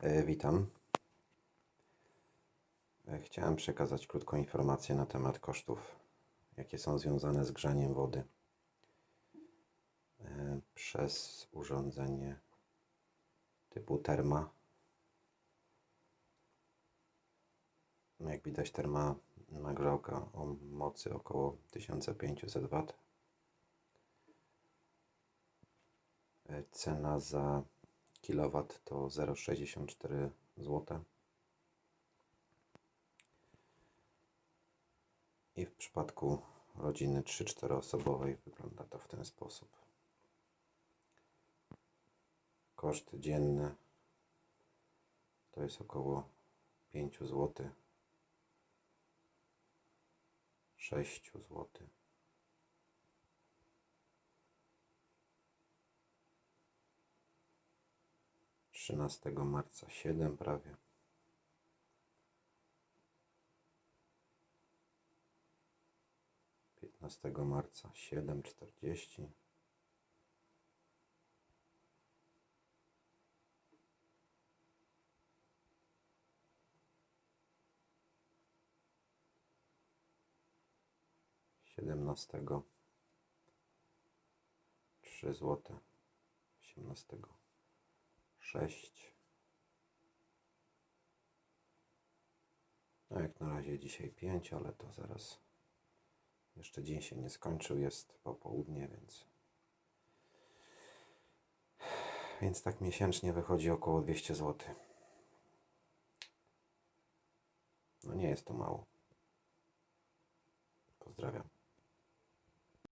E, Witam. E, Chciałem przekazać krótką informację na temat kosztów, jakie są związane z grzaniem wody e, przez urządzenie typu terma. No, Jak widać, terma ma o mocy około 1500 W. Cena za kilowat to 0,64 zł. I w przypadku rodziny 3-4 osobowej wygląda to w ten sposób. Koszt dzienny to jest około 5 zł. 6 zł. Trzynastego marca 7 prawie. Piętnastego marca 7,40. Siedemnastego trzy złote. Osiemnastego sześć. No jak na razie dzisiaj pięć, ale to zaraz jeszcze dzień się nie skończył, jest popołudnie, więc więc tak miesięcznie wychodzi około 200 zł. No nie jest to mało. Pozdrawiam.